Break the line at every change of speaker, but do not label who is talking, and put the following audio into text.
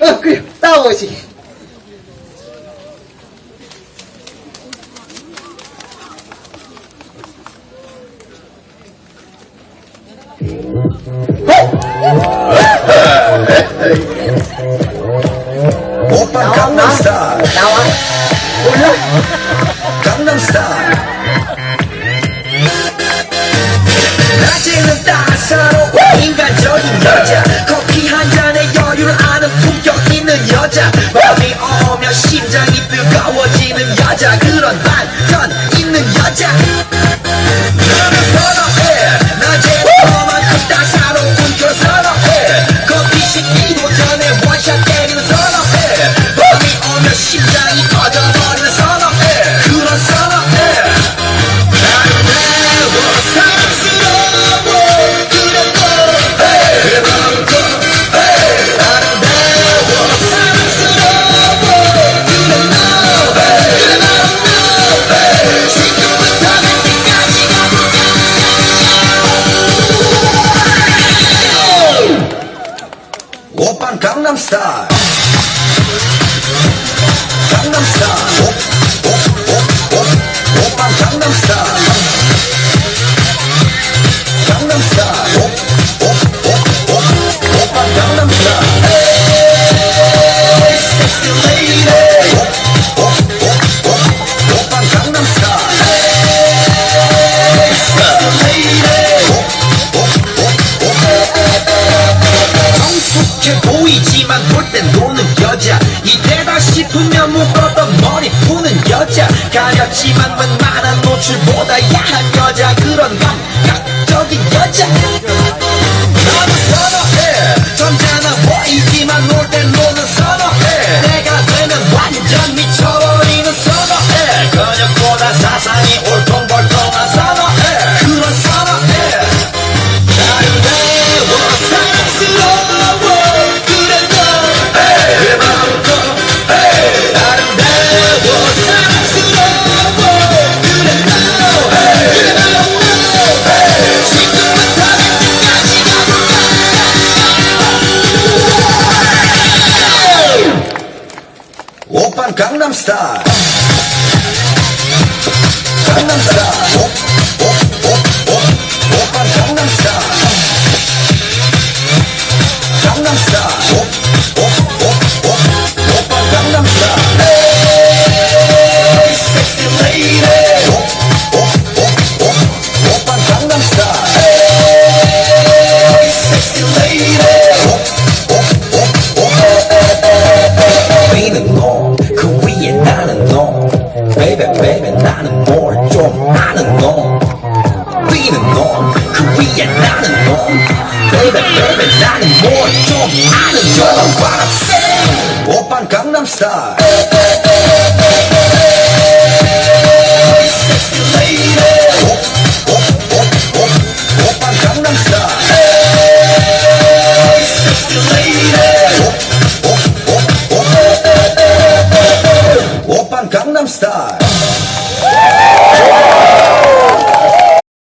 어, 그래, 따오시게.
오빠 강남스타일.
나와. 몰라?
강남스타일. 낮에는 따사로운 인간적인 여자. Japan Gangnam Style. Gangnam Style. Oh, oh, oh, oh, oh, oh, oh, 卡拉奇版 강남 스타일. 강남 스타일. 오빠 강남 스타 강남 스타 baby baby 나는 뭘 좀 아는 너 뛰는 너그 위에 나는 너 baby baby 나는 뭘 좀 아는 놈? What I wanna 오빤 강남스타일.